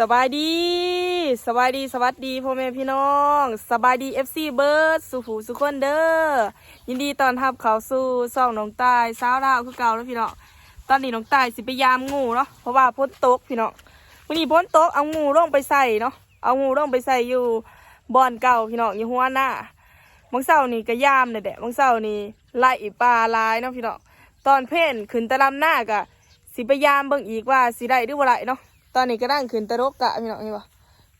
สบายดีสบายดีสวัสดีพ่อแม่พี่น้องสบายดีเอฟซีเบิร์ดสุผูสุคนเด้อยินดีตอนรับเขาสู่ซ่องน้องตายสาวดาวคือเก่าแล้วพี่น้องตอนนี้น้องตายสิไปยามงูเนาะเพราะว่าพ้นตกพี่น้องวันนี้พ้นตกเอางูลงไปใส่เนาะเอางูลงไปใส่อยู่บ่อนเก่าพี่น้องอยู่หัวหน้าบางเสาร์นี่ก็ยามเนี่ยแหละบางเสาร์นี่ไล่ปลาลายเนาะพี่น้องตอนเพ่นขึ้นตะลำหน้าก็สิไปยามเบิ่งอีกว่าสิได้หรือบ่าได้เนาะ ตอนนี้ก็นั่งขึ้นตะรกกะพี่น้องเห็นปะ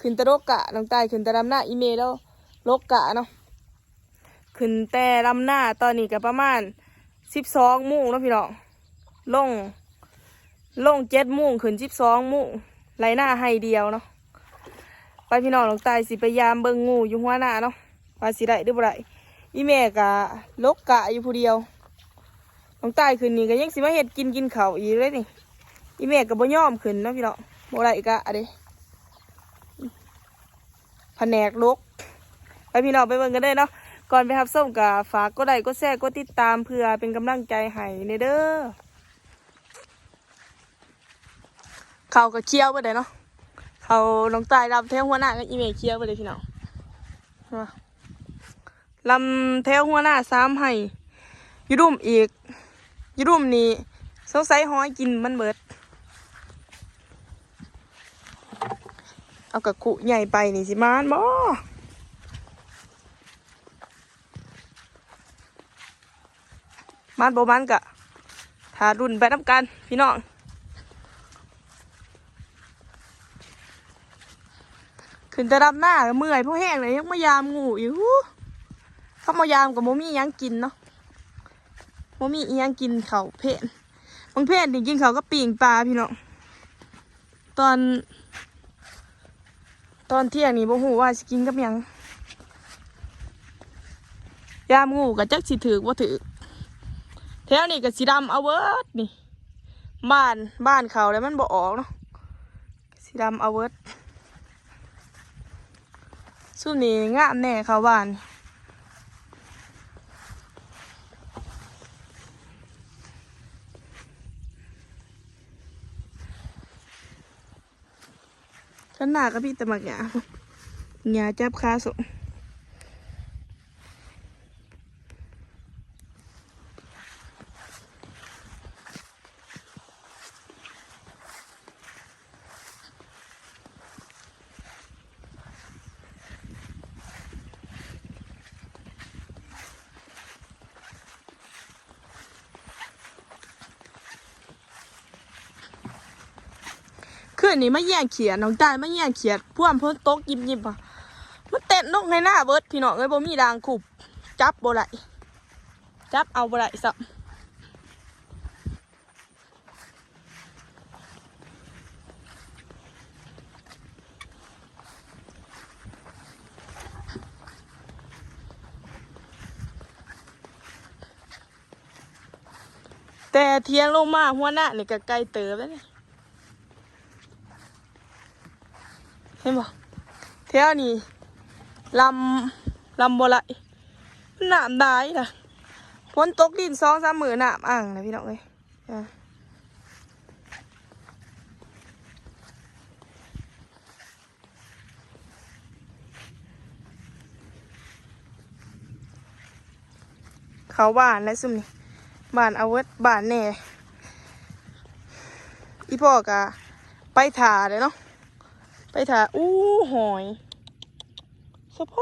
ขึ้นตะรกกะน้องตายขึ้นตะลำหน้าอีเมลแล้วรกกะเนาะขึ้นแต่ลำหน้าตอนนี้ก็ประมาณสิบสองโมงเนาะพี่น้องลงลงเจ็ดโมงขึ้นสิบสองโมงไหลหน้าให้เดียวเนาะไปพี่น้องน้องตายสิพยายามเบิ่งงูอยู่หัวหน้าเนาะว่าสิได้หรือบ่ได้อีเมลกะลกกะอยู่ผู้เดียวน้องตายคืนนี้ก็ยังสิมาเฮ็ดกินกินเขาอีกเลยนี่อีเมฆก็บ่ยอมขึ้นเนาะพี่น้อง บ่ได้ก็อะเด้แผนกลกไปพี่น้องไปเบิ่งกันเด้เนาะก่อนไปรับส้มก็ฝากกดไลค์กดแชร์กดติดตามเพื่อเป็นกำลังใจให้ในเด้อเขาก็เคี้ยวไปเลยเนาะเขาลงตายลำแถวหัวหน้าก็อีเมเคี้ยวไปเลยพี่น้องเห็นปะลำแถวหัวหน้าสามให้ยูดุมอีกยูดุมนี่สงสัยห้อยกินมันเบิด เอากระกุใหญ่ไปนี่สิมานบ่มานบ่มันกะถ้ารุ่นไปน้ำกัน พี่น้องขึ้นแต่ดำหน้าเมื่อยเพราะแห้งเลยยังมายามงูอยู่เข้ามายามกับโมมี่ยังกินเนาะโมมี่ยังกินเขาเพนบางเพนนี่กินเขาก็ปีงปลาพี่น้องตอน ตอนเที่ยงนี่บ่หูว่าสกินกับยังยามงูก็จักสิถือบ่ถือแถวนี้ก็สีดำเอาเวิร์ดนี่ บ้านบ้านเขาแล้วมันบ่ออกเนาะสีดำเอาเวิร์ดสู้นี่งามแน่เขาบ้าน ฉันหนากับพี่ตะหมักหยาหยาจับขาส่ง คืนนี้มาแย่งเขียนน้องตายมาแย่งเขียดพ่วมเพิ่นโต๊ะยิบยิบอะมันเต้นนกในหน้าเบิร์ดพี่น้องเอ้ยบ่มีดางขุบจับบ่ไหลจับเอาบ่ไหลสับแต่เทียงลงมาหัวหน้านี่ก็ไกลเติบแล้วนี่เห็นบ่แถวนี้ลำลำบ่ไหลน้ำได้ล่ะฝนตกดินสองสามมือน้ำอ่างนะพี่น้องเอ้ยเขาบ้านและซุ่มนี่บ้านเอาเวทบ้านแน่อีพ่อกะไปถ่าเลยเนาะ ไปถ่าอู้หอยสะโพ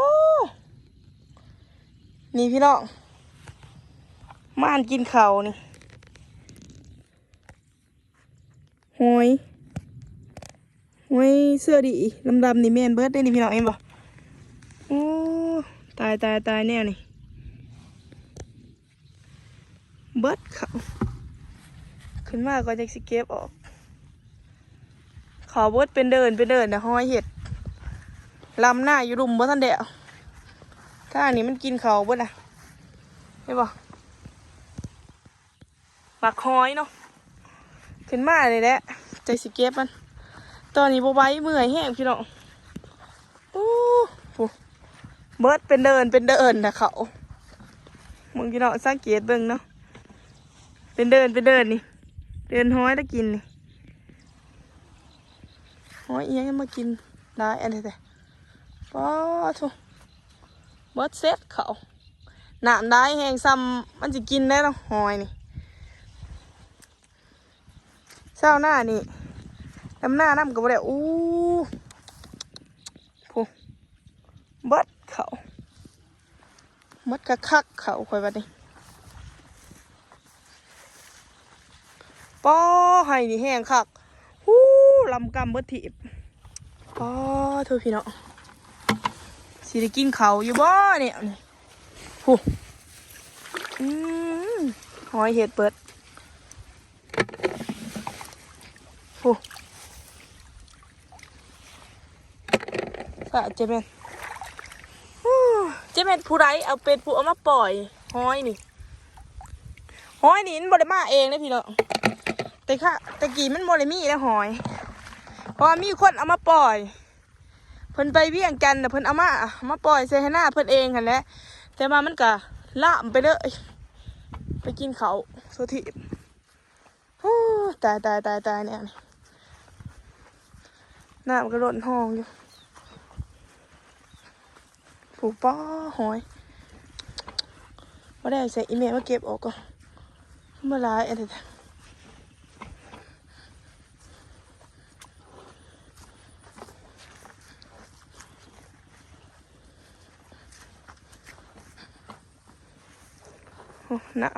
นี่พี่น้องม่านกินเขานี่หอยหอยเสื้อดีดำๆนี่แม่นเบิร์ดได้นี่พี่น้องเอ็มบ่โอ้ตายตายตายแน่นี่เบิร์ดเขาขึ้นมาก็จะสิเก็บออก ขอเบิดเป็นเดินเป็นเดินนะห้อยเห็ดลำหน้าอยู่รุมบ่ทันเดะถ้าอันนี้มันกินเขาเบิดอะเห็นบ่หมักห้อยเนาะขึ้นมาเลยแหละใจสิเก็บมัน ตอนนี้บ่ไหว้เมื่อยแห้งพี่น้องโอ้โหเบิดเป็นเดินเป็นเดินนะเขามึงพี่น้องสังเกตเบิ่งเนาะเป็นเดินเป็นเดินนี่ เดินห้อยแล้วกินนี่ อยเอียงมากินได้อันนี้แต่ป้าทุเบิดเซตเขาหนามได้แหงซ้ำมันจะกินได้เนาะหอยนี่เช้าหน้านี่น้ำหน้าน้ำก็บ่ได้อู้ผู้เบิดเขาเบิดกระคักเขาคอยบัดนี้ป้อให้นี่แห้งคัก ลำกำเบิดถีบอ๋อเธอพี่เนาะสิได้กินเขาอยู่บ่เนี่ยนี่ฮู้อืมหอยเห็ดเปิดฮู้กะเจเมนเจเมนผู้ไรเอาเป็นผู้เอามาปล่อยหอยนี่หอยนี่มันบริมาเองนะพี่เนาะแต่ค่ะแต่กี้มันบริมีนะหอย เพราะมีคนเอามาปล่อย เพิ่นไปเวียงกันแต่ะเพิ่นเอามาเอามาปล่อยใส่ให้หน้าเพิ่นเองกันแหละแต่มามันก็ล่ามไปเลยไปกินเขาวโซทิโอ้ตายตายตายตายเนี่ยน้ำก็ร่นห้องอยู่ผูกป้อหอยว่าได้ใส่อีเมลมาเก็บออกก็มาลายอะไรแต่ โอ้ น้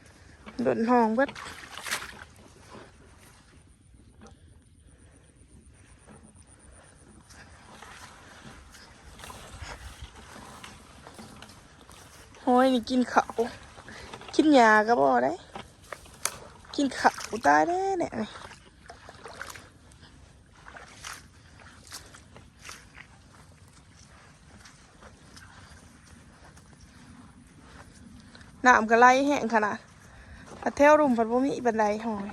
ำโดนห้องเบิดโอ้ยนี่กินข้าวกินยาก็บ่ได้ กินข้าวตายแน่เนี่ย น้ำก็ไหลแห้งขนาดพัดแถวรุมพัดบ่มีบันไดหอย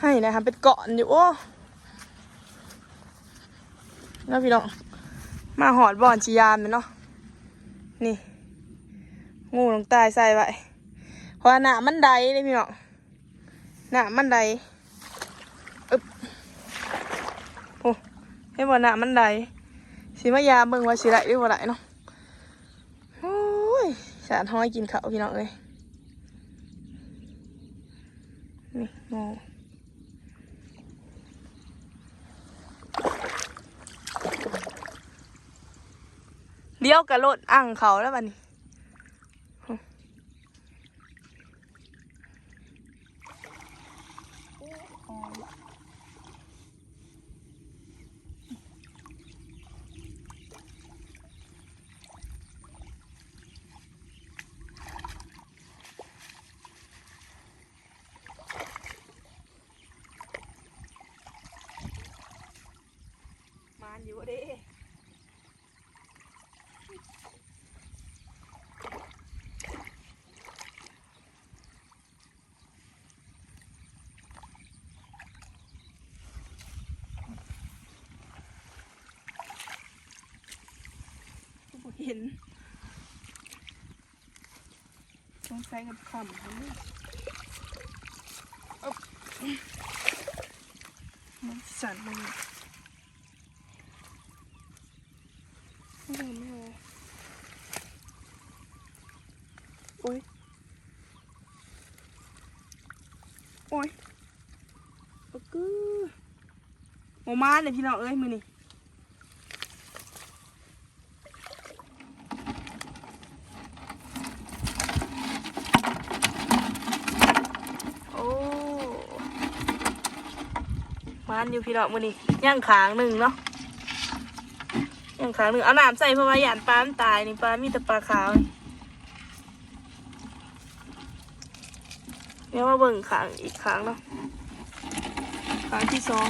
ให้นะคะเป็นเกาะอยู่โอ้แล้วพี่น้อง มาหอดบ่อนชียามเนี่ยเนาะ นี่ งูลงตายใส่ไว้เพราะว่าหนามันไดเลยพี่น้องหนามันไดอึบโอ้ให้บ่หนามันไดสิมายามเบิ่งว่าสิไรหรือบ่ไรเนาะโอ้ย สารห้อยกินข้าวพี่น้องเลยนี่งูเลี้ยวกระโลดอ่างเขาแล้วบัดนี้ อยู่เด้บ่เห็นต้องใส่กับคำเขาเนี่ยอ๊บมันสั่นมัน ไม่เอาไม่เอาโอ้ย โอ้ยปะ กือหมูมาเนี่ยพี่น้องเอ้ยมือนี่โอ้มานอยู่พี่น้องมือนี่ย่างขางหนึ่งเนาะอย่างครั้งหนึ่งเอาน้ำใส่เพราะว่าหยานปลามันตายนี่ปลามีแต่ปลาขาวนี่เดี๋ยวมาเบิ่งขางอีกครั้งเนาะ ครั้งที่สอง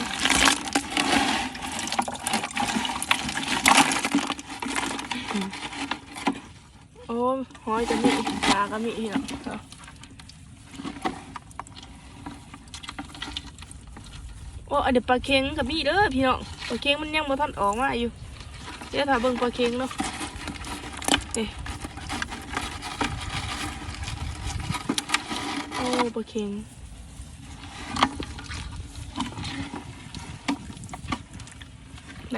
โอ้หอยจะมีปลาก็มีพี่เนาะเอโอ้อันเดี๋ยวปลาเค็งกับมีเด้อพี่เนาะปลาเค็งมันยังบ่ทันออกมาอยู่เดี๋ยวถ้าเบิ่งปลาเค็งเนาะเอ๊โอ้ปลาเค็ง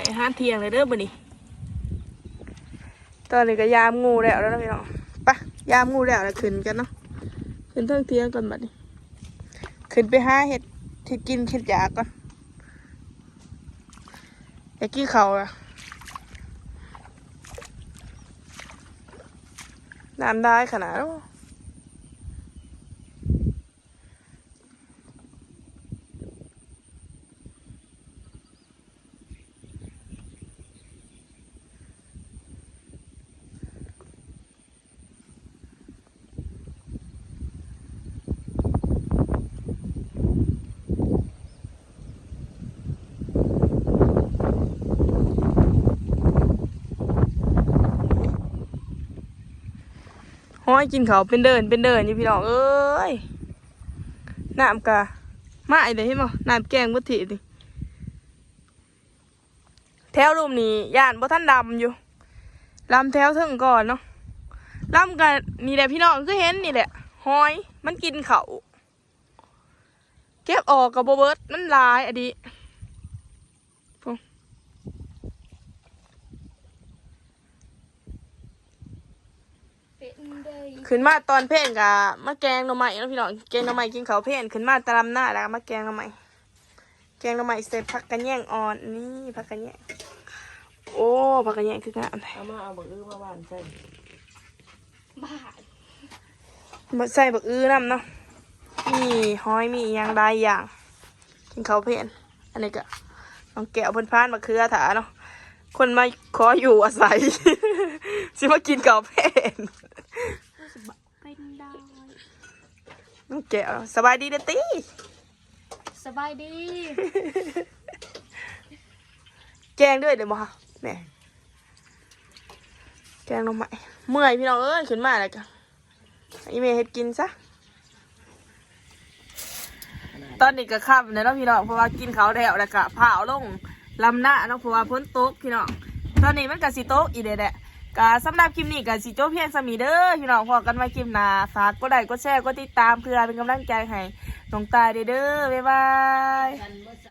ไหนห้าเที่ยงเลยเด้อบ่นี่ตอนนี้ก็ยามงูแล้วแล้วพี่น้องไปะยามงูแล้วแล้วขึ้นกันเนาะขึ้นเทิงเที่ยงก่อนบัดนี้ ขึ้นไปหาเห็ดเห็ดกินเห็ดยาก่อนอยากกินเขาอะน้ำได้ขนาดนั้น อยกินเขาเป็นเดินเป็นเดินอยู่พี่น้องเอ้ยน้ำกะมาไอเดี๋ยวเห็นบ่น้ำแกงบุถีดิแถวรูมนี้ย่านบ่ท่านดำอยู่ลำแถวถึงก่อนเนาะลำกันนี่แหละพี่น้องคือเห็นนี่แหละหอยมันกินเขาเก็บออกกับโบเบิร์ตมันลายอดิ เป็นเลย ขึ้นมาตอนเพ่นกะมาแกงหน่อไม้แล้วพี่น้องแกงหน่อไม้กินเขาวเพ่นขึ้นมาตามหน้าแล้วก็มาแกงหน่อไม้แกงหน่อไม้เสร็จผักกระแยงอ่อนนี่ผักกระแยงโอ้ผักกระแยงคืองามเลยเอามาเอาบักอื้อมาหวานใส่บ้ามาใส่บักอื้อน้ำเนาะมีห้อยมีอหย่างใดอย่างกินเขาวเพ่นอันนี้ก็น้องแก้วเพิ่นพานมะเขือถาเนาะคนมาขออยู่อาศัย สิมากินเขาวเพ่น เป็นได้น้องแก้วสบายดีเด้อตีสบายดี แกงด้วยเดี๋ยวมาแหม่แกงลงมาเมื่อยพี่น้องเอ้ยขึ้นมาแล้วกันอีเมย์เฮ็ดกินซะตอนนี้ก็ค่ำแล้วเนาะพี่น้องเพราะว่ากินเขาวแล้วแล้วก็เผาลงลำหน้าเนาะเพราะว่าพ้นโต๊ะพี่น้องตอนนี้มันก็สิโต๊ะอีเด้แหละ ก็สำหรับคลิปนี้ก็สิจบเพียงสมีเด้อพี่น้องพอกันไว้คลิปหน้าฝากกดไลค์กดแชร์กดติดตามเพื่อเป็นกำลังใจให้น้องตายเด้อเด้อบ๊ายบาย